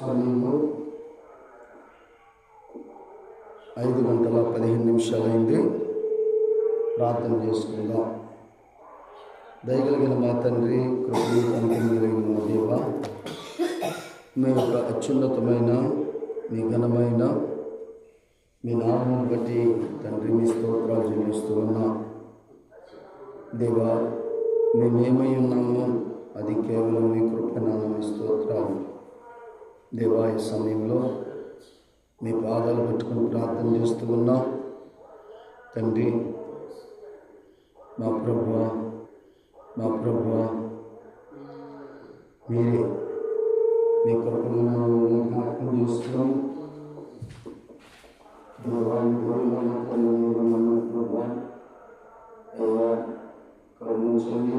సమయంలో ఐదు గంటల పదిహేను నిమిషాలైంది. ప్రార్థన చేసుకుందాం. దయగలిగిన మా తండ్రి కృపలు అనుకున్న మా దేవ మీ యొక్క అత్యున్నతమైన మీ ఘనమైన మీ నామం బట్టి తండ్రి మీ స్తోత్రాలు చెల్లిస్తూ ఉన్నా. దేవా మేమేమై ఉన్నామో అది కేవలం మీ కృపణ మీ స్తోత్రాలు. దేవాయ సమయంలో మీ పాదాలు పట్టుకుని ప్రార్థన చేస్తూ ఉన్నాం. తండ్రి మా ప్రభువ మా ప్రభువ మీరే మీ కృపను జ్ఞాపకం చేసుకుని దేవాన్ని గౌరవమైన తల్లి కరుణించండి.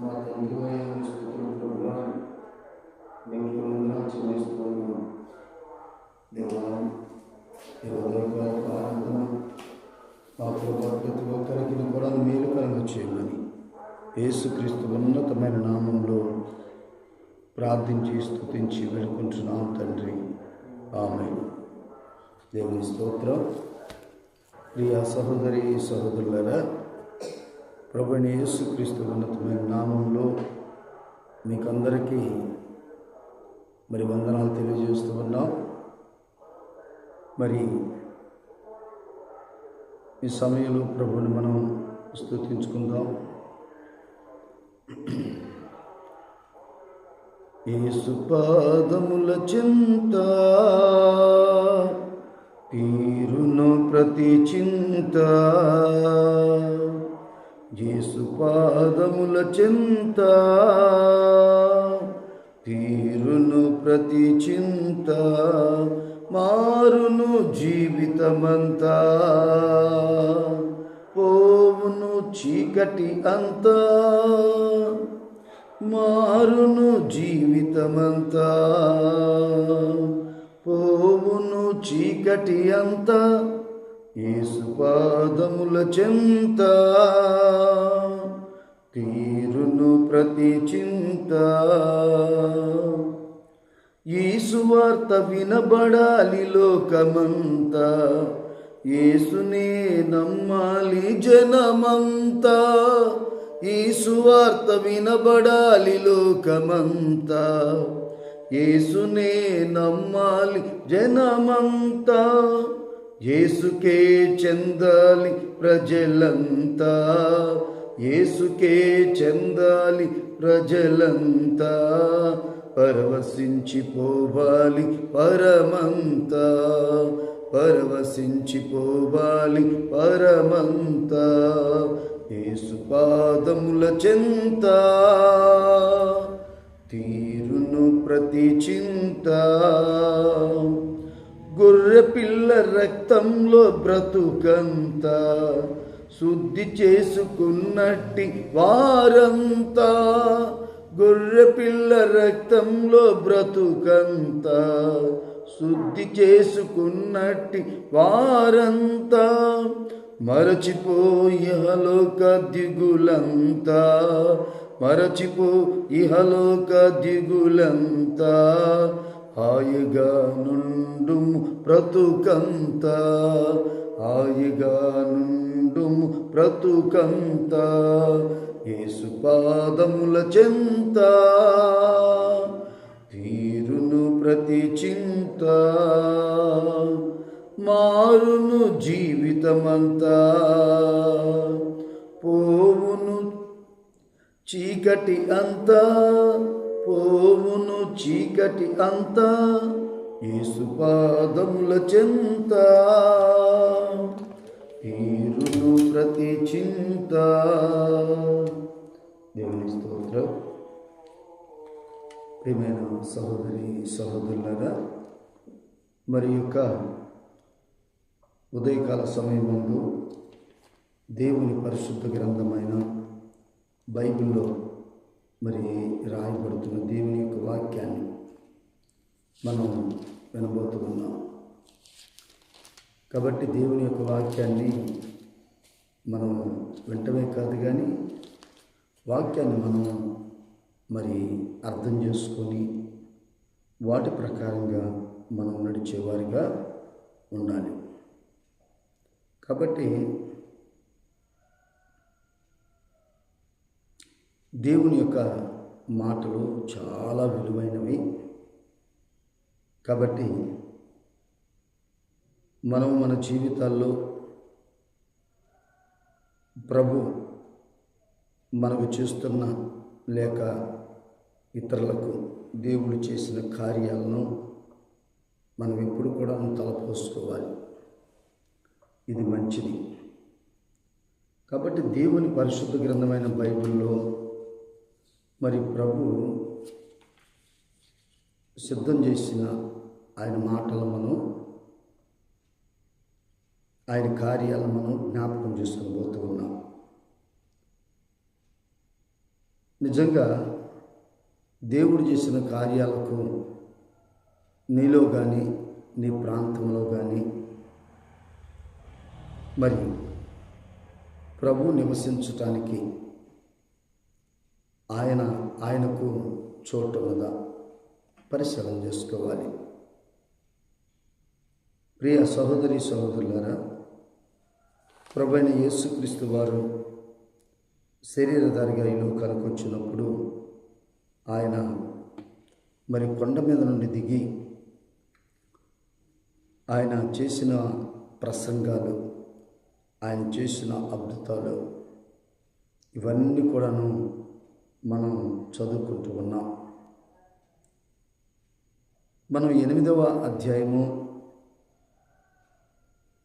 మా తండ్రివయ్య అయిన స్థుతులు ప్రభా దేవుడి వందనా చెల్లిస్తున్నాను దేవా ఈ ఉదయకాల ఆరాధన మా ప్రభా ప్రతి ఒక్కరికి కూడా మేలుకరంగా చేయమని యేసుక్రీస్తు ఉన్నతమైన నామంలో ప్రార్థించి స్తుతించి వేడుకుంటున్నాం తండ్రి. ఆమె దేవుని స్తోత్రం. ప్రియ సహోదరి సహోదరులరా ప్రభుని యేసుక్రీస్తు ఉన్నతమైన నామంలో మీకందరికీ మరి వందనాలు తెలియజేస్తూ ఉన్నాం. మరి ఈ సమయంలో ప్రభుని మనం స్థుతించుకుందాం ఏసుపాదముల చింత తీరును ప్రతి చింత పాదముల చింత తీరును ప్రతి చింత మారును జీవితమంతా. పోవును చీకటి అంతా మారును జీవితమంతా. పోవును చీకటి అంతా ఏసుపాదముల చింత తీరును ప్రతి చింత. ఈ సువార్త వినబడాలి లోకమంతా ఏసునే నమ్మాలి జనమంతా. ఈ సువార్త వినబడాలి లోకమంతా ఏసునే నమ్మాలి జనమంతా. ఏసుకే చెందాలి ప్రజలంతా. ఏసుకే చెందాలి ప్రజలంతా. పరవశించిపోవాలి పరమంతా. పరవశించిపోవాలి పరమంతా. యేసు పాదముల చెంత తీరును ప్రతి చింత. గొర్రె పిల్ల రక్తంలో బ్రతుకంత శుద్ధి చేసుకున్నట్టి వారంతా గొర్రె పిల్ల రక్తంలో బ్రతుకంత శుద్ధి చేసుకున్నట్టి వారంతా మరచిపోయి ఇహలోక దిగులంతా మరచిపో ఇహలోక దిగులంతా. హాయిగా నుండు ప్రతుకంత హాయిగా నుండు ప్రతుకంత యేసు పాదముల చెంత. తీరును ప్రతి చింత. మారును జీవితమంతా. పోవును చీకటి అంతా. పోవును చీకటి అంతా యేసు చింత చెంత. తీరును ప్రతి చింత. దేవుని స్తోత్రం. ప్రియమైన సహోదరి సహోదరులరా మరి యొక్క ఉదయకాల సమయం దేవుని పరిశుద్ధ గ్రంథమైన బైబిల్లో మరి రాయబడుతున్న దేవుని యొక్క వాక్యాన్ని మనం వినబోతూ ఉన్నాం. కాబట్టి దేవుని యొక్క వాక్యాన్ని మనం వింటమే కాదు కానీ వాక్యాన్ని మనం మరి అర్థం చేసుకొని వాటి ప్రకారంగా మనం నడిచేవారిగా ఉండాలి. కాబట్టి దేవుని యొక్క మాటలు చాలా విలువైనవి. కాబట్టి మనం మన జీవితాల్లో ప్రభు మనకు చేస్తున్న లేక ఇతరులకు దేవుడు చేసిన కార్యాలను మనం ఎప్పుడు కూడా తలపోసుకోవాలి. ఇది మంచిది. కాబట్టి దేవుని పరిశుద్ధ గ్రంథమైన బైబిల్లో మరి ప్రభు సిద్ధం చేసిన ఆయన మాటలు మనం ఆయన కార్యాలను మనం జ్ఞాపకం చేసుకుని పోతూ ఉన్నాం. నిజంగా దేవుడు చేసిన కార్యాలకు నీలో కానీ నీ ప్రాంతంలో కానీ మరి ప్రభు నివసించటానికి ఆయన ఆయనకు చోటు ఉన్నదా పరిశీలన చేసుకోవాలి. ప్రియ సహోదరి సహోదరులారా ప్రభైన యేసుక్రీస్తు వారు శరీరధారిగా ఈ లోకానికి వచ్చినప్పుడు ఆయన మరి కొండ మీద నుండి దిగి ఆయన చేసిన ప్రసంగాలు ఆయన చేసిన అద్భుతాలు ఇవన్నీ కూడాను మనం చదువుకుంటూ ఉన్నాం. మనం ఎనిమిదవ అధ్యాయము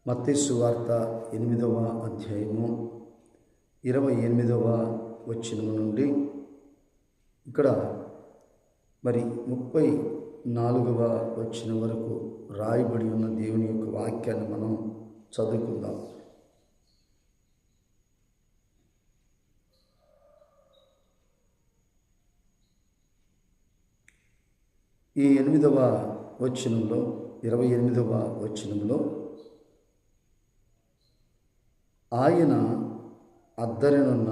మత్తేసు వార్త ఎనిమిదవ అధ్యాయము ఇరవై ఎనిమిదవ వచ్చిన నుండి ఇక్కడ మరి ముప్పై నాలుగవ వచ్చిన వరకు రాయబడి ఉన్న దేవుని యొక్క వాక్యాన్ని మనం చదువుకుందాం. ఈ ఎనిమిదవ వచనంలో ఇరవై ఎనిమిదవ వచనంలో ఆయన అద్దరినున్న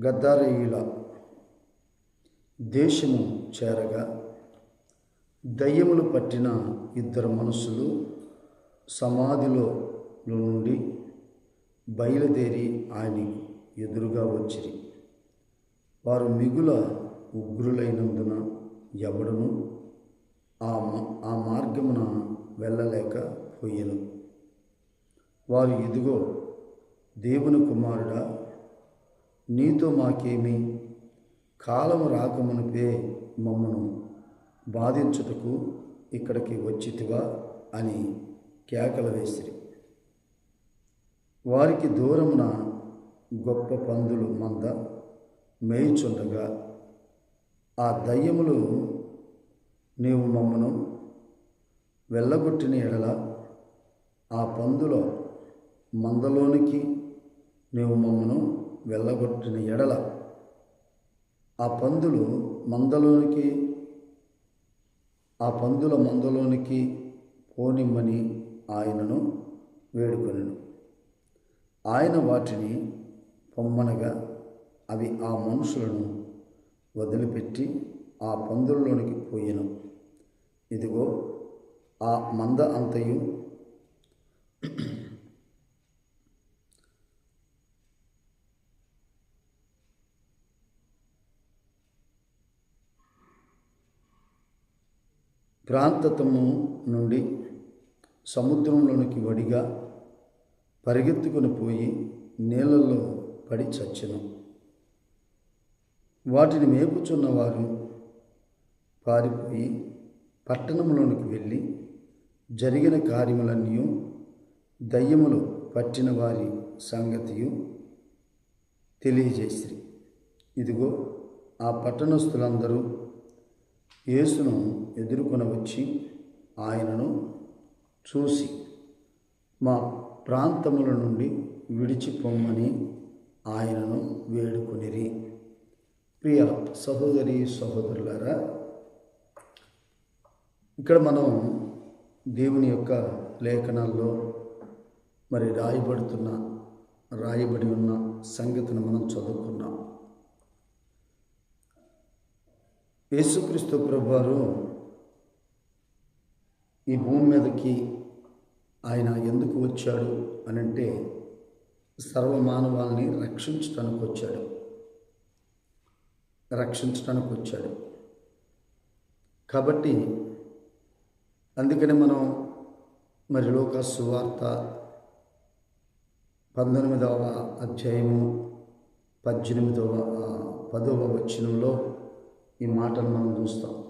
గద్దారయుల దేశము చేరగా దయ్యములు పట్టిన ఇద్దరు మనుషులు సమాధిలో నుండి బయలుదేరి ఆయన ఎదురుగా వచ్చిరి. వారు మిగుల ఉగ్రులైనందున ఎవడును ఆ ఆ మార్గమున వెళ్ళలేక పోయెను. వారు ఇదిగో దేవుని కుమారుడా నీతో మాకేమి కాలము రాకమునిపే మమ్మను బాధించుటకు ఇక్కడికి వచ్చితివా అని కేకలు వేసిరి. వారికి దూరమున గొప్ప పందులు మంద మేయుచుండగా ఆ దయ్యములు నీవు మమ్మను వెళ్ళగొట్టిన ఎడల ఆ పందుల మందలోనికి నీవు మమ్మను వెళ్ళగొట్టిన ఎడల ఆ పందులు మందలోనికి ఆ పందుల మందలోనికి పోనిమ్మని ఆయనను వేడుకొనెను. ఆయన వాటిని పొమ్మనగా అవి ఆ మనుషులను వదిలిపెట్టి ఆ పందుల్లోనికి పోయెను. ఇదిగో ఆ మంద అంతయు ప్రాంతతము నుండి సముద్రంలోనికి వడిగా పరిగెత్తుకుని పోయి నీళ్ళల్లో పడి చచ్చెను. వాటిని మేపుచున్నవారు పారిపోయి పట్టణంలోనికి వెళ్ళి జరిగిన కార్యములన్నీ దయ్యములు పట్టిన వారి సంగతియు తెలియజేసిరి. ఇదిగో ఆ పట్టణస్థులందరూ యేసును ఎదుర్కొని వచ్చి ఆయనను చూసి మా ప్రాంతముల నుండి విడిచిపోమ్మని ఆయనను వేడుకొనిరి. ప్రియ సహోదరి సహోదరులారా ఇక్కడ మనం దేవుని యొక్క లేఖనాల్లో మరి రాయబడుతున్న రాయబడి ఉన్న సంగతిని మనం చదువుకున్నాం. యేసుక్రీస్తు ప్రభువారు ఈ భూమి మీదకి ఆయన ఎందుకు వచ్చాడు అని అంటే సర్వమానవాల్ని రక్షించడానికి వచ్చాడు. రక్షించడానికి వచ్చాడు కాబట్టి అందుకనే మనం మరి లోక సువార్త పంతొమ్మిదవ అధ్యాయము పద్దెనిమిదవ పదవ వచనంలో ఈ మాటను మనం చూస్తాం.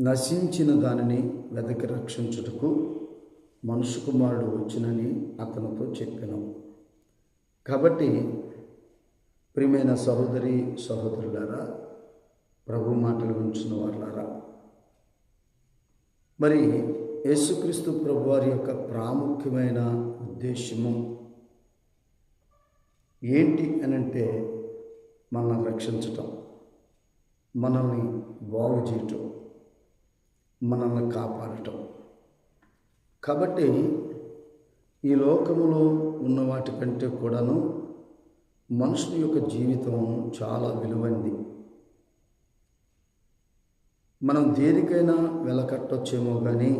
నశించిన దానిని వెదకి రక్షించుటకు మనుషు కుమారుడు వచ్చినని అతనితో చెప్పాను. కాబట్టి ప్రియమైన సహోదరి సహోదరులారా ప్రభు మాటలు ఉంచిన వాళ్ళారా మరి యేసుక్రీస్తు ప్రభు వారి యొక్క ప్రాముఖ్యమైన ఉద్దేశము ఏంటి అని అంటే మనల్ని రక్షించటం మనల్ని బాగు చేయటం మనల్ని కాపాడటం. కాబట్టి ఈ లోకములో ఉన్న వాటి కంటే కూడాను మనుషుని యొక్క జీవితం చాలా విలువైంది మనం దేనికైనా వెలకట్టొచ్చేమో కానీ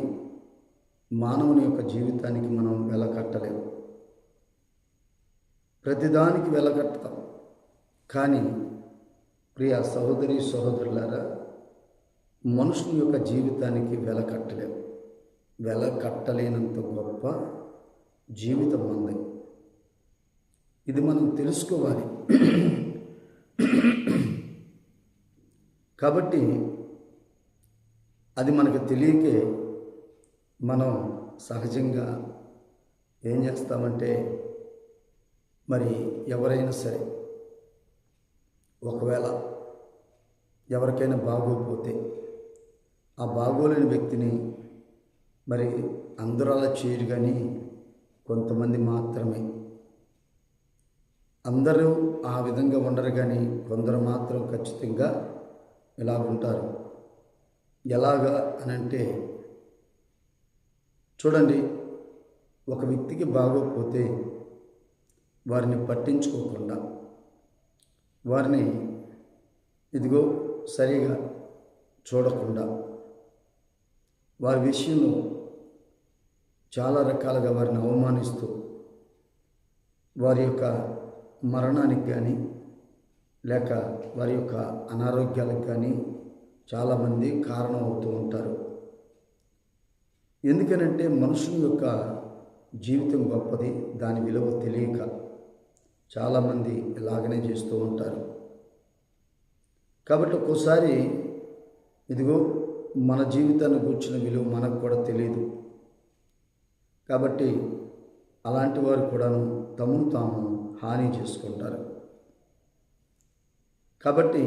మానవుని యొక్క జీవితానికి మనం వెలకట్టలేము. ప్రతిదానికి వెలకడతాం కానీ ప్రియ సహోదరి సహోదరులారా మనుషుని యొక్క జీవితానికి వెల కట్టలేము వెల కట్టలేనంత గొప్ప జీవితం ఉంది ఇది మనం తెలుసుకోవాలి. కాబట్టి అది మనకు తెలియకే మనం సహజంగా ఏం చేస్తామంటే మరి ఎవరైనా సరే ఒకవేళ ఎవరికైనా బాగోకపోతే ఆ బాగోలేని వ్యక్తిని మరి అందరూ అలా చేయరు కానీ కొంతమంది మాత్రమే. అందరూ ఆ విధంగా ఉండరు కానీ కొందరు మాత్రం ఖచ్చితంగా ఇలా ఉంటారు. ఎలాగా అని అంటే చూడండి ఒక వ్యక్తికి బాగోకపోతే వారిని పట్టించుకోకుండా వారిని ఇదిగో సరిగా చూడకుండా వారి విషయంలో చాలా రకాలుగా వారిని అవమానిస్తూ వారి యొక్క మరణానికి కానీ లేక వారి యొక్క అనారోగ్యాలకు కానీ చాలామంది కారణం అవుతూ ఉంటారు. ఎందుకనంటే మనుషుని యొక్క జీవితం గొప్పది దాని విలువ తెలియక చాలామంది ఇలాగనే చేస్తూ ఉంటారు. కాబట్టి ఒక్కోసారి ఇదిగో మన జీవితాన్ని కూర్చున్న విలువ మనకు కూడా తెలియదు కాబట్టి అలాంటి వారు కూడాను తమను తాము హాని చేసుకుంటారు. కాబట్టి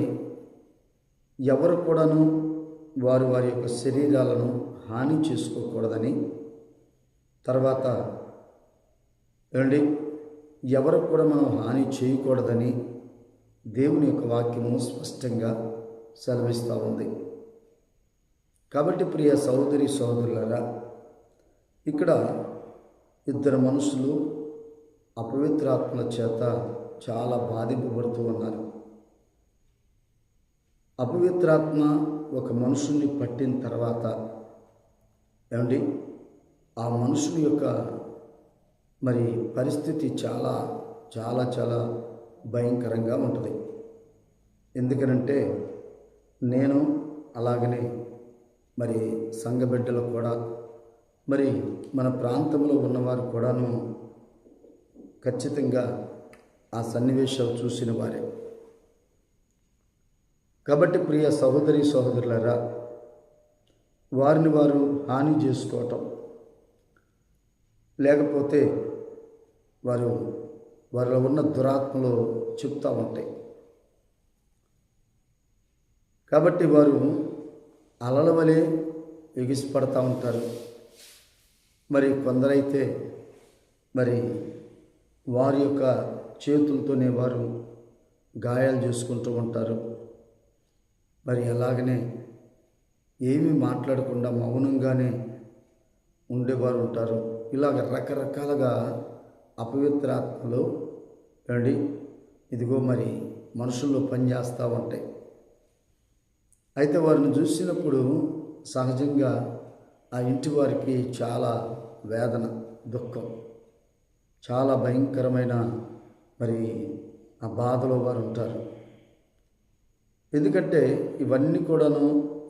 ఎవరు కూడాను వారు వారి యొక్క శరీరాలను హాని చేసుకోకూడదని తర్వాత ఏమండి? ఎవరు కూడా మనం హాని చేయకూడదని దేవుని యొక్క వాక్యము స్పష్టంగా సెలవిస్తూ ఉంది. కాబట్టి ప్రియ సహోదరి సహోదరులారా ఇక్కడ ఇద్దరు మనుషులు అపవిత్రాత్మల చేత చాలా బాధింపబడుతూ ఉన్నారు. అపవిత్రాత్మ ఒక మనుషుని పట్టిన తర్వాత ఏమండి? ఆ మనుషుని యొక్క మరి పరిస్థితి చాలా చాలా చాలా భయంకరంగా ఉంటుంది. ఎందుకనంటే నేను అలాగనే మరి సంఘ బిడ్డలు కూడా మరి మన ప్రాంతంలో ఉన్నవారు కూడాను ఖచ్చితంగా ఆ సన్నివేశాలు చూసిన వారే. కాబట్టి ప్రియ సహోదరి సహోదరులరా వారిని వారు హాని చేసుకోవటం లేకపోతే వారు వారిలో ఉన్న దురాత్మలు చెప్తూ ఉంటాయి. కాబట్టి వారు అలల వలె ఎగిసిపడతా ఉంటారు. మరి కొందరైతే మరి వారి యొక్క చేతులతోనే వారు గాయాలు చేసుకుంటూ ఉంటారు. మరి అలాగనే ఏమీ మాట్లాడకుండా మౌనంగానే ఉండేవారు ఉంటారు. ఇలాగ రకరకాలుగా అపవిత్రాత్మలు రండి ఇదిగో మరి మనుషుల్లో పనిచేస్తూ ఉంటాయి. అయితే వారిని చూసినప్పుడు సహజంగా ఆ ఇంటి వారికి చాలా వేదన దుఃఖం. చాలా భయంకరమైన మరి ఆ బాధలో వారు ఉంటారు. ఎందుకంటే ఇవన్నీ కూడాను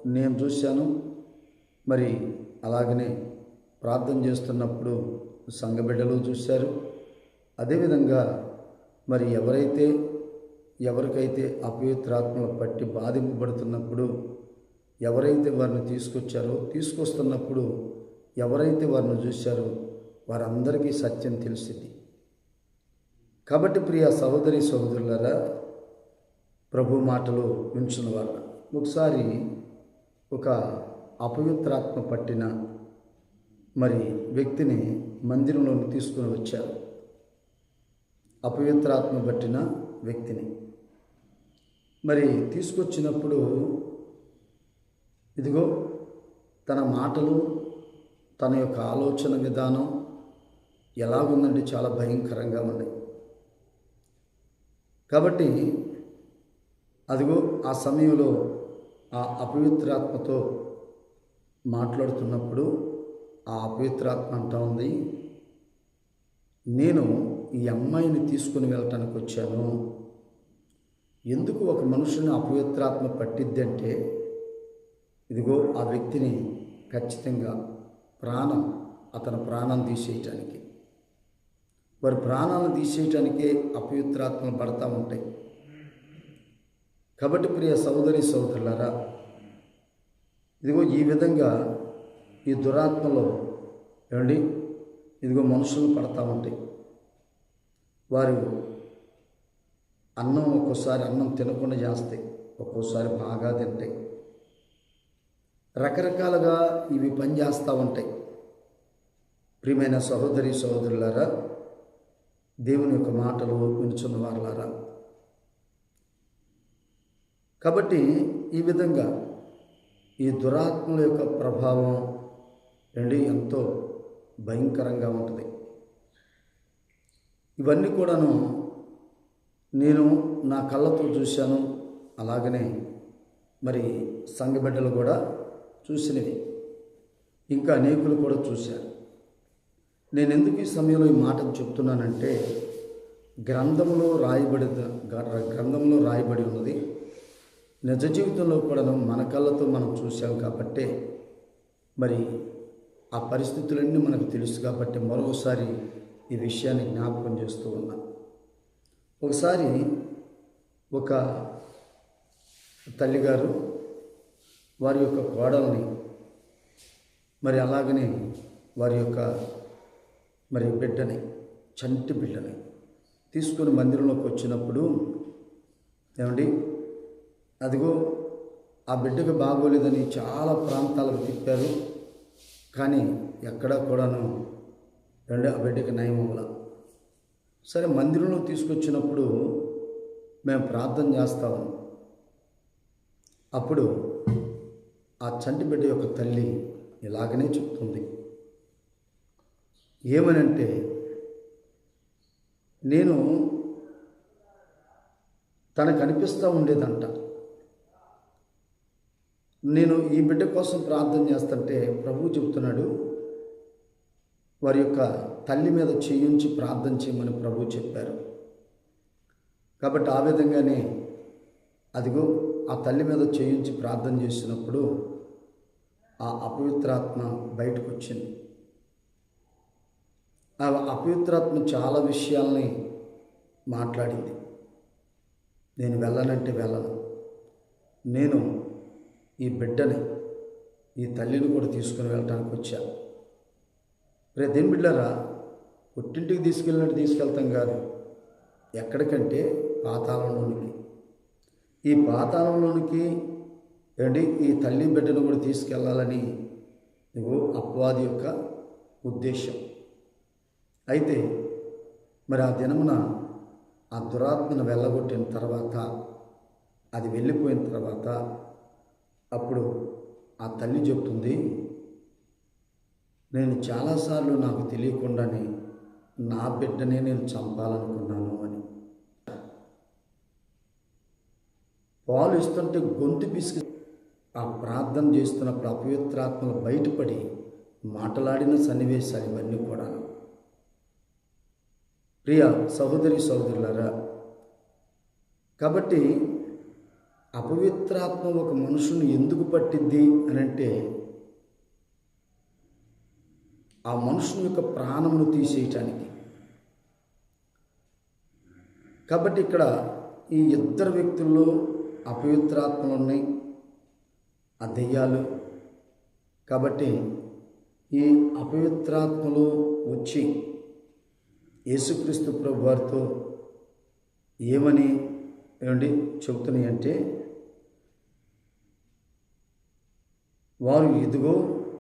నేను చూశాను. మరి అలాగనే ప్రార్థన చేస్తున్నప్పుడు సంఘబిడ్డలు చూశారు. అదేవిధంగా మరి ఎవరైతే ఎవరికైతే అపవిత్రాత్మలు పట్టి బాధింపబడుతున్నప్పుడు ఎవరైతే వారిని తీసుకొచ్చారో తీసుకొస్తున్నప్పుడు ఎవరైతే వారిని చూశారో వారందరికీ సత్యం తెలిసింది కాబట్టి ప్రియ సహోదరి సహోదరులరా ప్రభు మాటలు ఉంచిన వాళ్ళ ఒకసారి ఒక అపవిత్రాత్మ పట్టిన మరి వ్యక్తిని మందిరంలోకి తీసుకుని వచ్చారు. అపవిత్రాత్మ పట్టిన వ్యక్తిని. మరి తీసుకొచ్చినప్పుడు ఇదిగో తన మాటలు తన యొక్క ఆలోచన విధానం ఎలాగుందంటే చాలా భయంకరంగా ఉన్నాయి కాబట్టి అదిగో ఆ సమయంలో ఆ అపవిత్రాత్మతో మాట్లాడుతున్నప్పుడు ఆ అపవిత్రాత్మ అంటా ఉంది నేను ఈ అమ్మాయిని తీసుకుని వెళ్ళటానికి వచ్చాను. ఎందుకు ఒక మనుషుని అపవిత్రాత్మ పట్టిద్ది అంటే ఇదిగో ఆ వ్యక్తిని ఖచ్చితంగా ప్రాణం అతని ప్రాణం తీసేయటానికి వారి ప్రాణాలను తీసేయటానికే అపవిత్రాత్మలు పడతా ఉంటాయి. కాబట్టి ప్రియ సోదరి సోదరులారా ఇదిగో ఈ విధంగా ఈ దురాత్మలో ఏమండి? ఇదిగో మనుషులు పడతా ఉంటాయి. వారు అన్నం ఒక్కోసారి అన్నం తినకుండా చేస్తాయి ఒక్కోసారి బాగా తింటాయి. రకరకాలుగా ఇవి పనిచేస్తూ ఉంటాయి. ప్రియమైన సహోదరి సహోదరులారా దేవుని యొక్క మాటలు వినుచున్న వారులారా? కాబట్టి ఈ విధంగా ఈ దురాత్మల యొక్క ప్రభావం అండి ఎంతో భయంకరంగా ఉంటుంది. ఇవన్నీ కూడాను నేను నా కళ్ళతో చూశాను. అలాగనే మరి సంగబిడ్డలు కూడా చూసినవి. ఇంకా అనేకులు కూడా చూశారు. నేను ఎందుకు ఈ సమయంలో ఈ మాట చెప్తున్నానంటే గ్రంథంలో రాయబడి గ్రంథంలో రాయబడి ఉన్నది నిజ జీవితంలో కూడా మన కళ్ళతో మనం చూసాం కాబట్టే మరి ఆ పరిస్థితులన్నీ మనకు తెలుసు కాబట్టి మరొకసారి ఈ విషయాన్ని జ్ఞాపకం చేస్తూ ఉన్నా. ఒకసారి ఒక తల్లిగారు వారి యొక్క కోడల్ని మరి అలాగనే వారి యొక్క మరి బిడ్డని చంటి బిడ్డని తీసుకొని మందిరంలోకి వచ్చినప్పుడు ఏమండి? అదిగో ఆ బిడ్డకు బాగోలేదని చాలా ప్రాంతాలకు తిప్పారు. కానీ ఎక్కడా కూడాను రెండు ఆ బిడ్డకి నయం అవ్వాల. సరే మందిరంలో తీసుకొచ్చినప్పుడు మేము ప్రార్థన చేస్తాము అప్పుడు ఆ చంటి బిడ్డ యొక్క తల్లి ఇలాగనే చెప్తుంది. ఏమనంటే నేను తనకు అనిపిస్తూ ఉండేదంట. నేను ఈ బిడ్డ కోసం ప్రార్థన చేస్తుంటే ప్రభు చెబుతున్నాడు వారి యొక్క తల్లి మీద చేయించి ప్రార్థన చేయమని ప్రభు చెప్పారు. కాబట్టి ఆ విధంగానే అదిగో ఆ తల్లి మీద చేయించి ప్రార్థన చేసినప్పుడు ఆ అపవిత్రాత్మ బయటకు వచ్చింది అపవిత్రాత్మ చాలా విషయాల్ని మాట్లాడింది. నేను వెళ్ళనంటే వెళ్ళను. నేను ఈ బిడ్డని ఈ తల్లిని కూడా తీసుకుని వెళ్ళటానికి వచ్చాను రేదేం దేని బిడ్డరా? పుట్టింటికి తీసుకెళ్ళినట్టు తీసుకెళ్తాం కాదు. ఎక్కడికంటే పాతాళంలోనికి. ఈ పాతాళంలోనికి ఏంటి? ఈ తల్లి బిడ్డను కూడా తీసుకెళ్ళాలని నువ్వు అపవాది యొక్క ఉద్దేశం. అయితే మరి ఆ దినమున ఆ దురాత్మను వెళ్ళగొట్టిన తర్వాత అది వెళ్ళిపోయిన తర్వాత అప్పుడు ఆ తల్లి చెప్తుంది నేను చాలాసార్లు నాకు తెలియకుండానే నా బిడ్డనే నేను చంపాలనుకున్నాను అని. పాలు ఇస్తుంటే గొంతు పిసికి ఆ ప్రార్థన చేస్తున్నప్పుడు అపవిత్రాత్మలు బయటపడి మాట్లాడిన సన్నివేశాలు ఇవన్నీ కూడా. ప్రియ సహోదరి సహోదరులారా కాబట్టి అపవిత్రాత్మ ఒక మనుషుని ఎందుకు పట్టిద్ది అని అంటే ఆ మనుషుని యొక్క ప్రాణమును తీసేయటానికి. కాబట్టి ఇక్కడ ఈ ఇద్దరు వ్యక్తుల్లో అపవిత్రాత్మలు ఉన్నాయి ఆ దెయ్యాలు. కాబట్టి ఈ అపవిత్రాత్మలు వచ్చి యేసుక్రీస్తు ప్రభు వారితో ఏమని ఏమండి చెబుతున్నాయి అంటే వారు ఇదిగో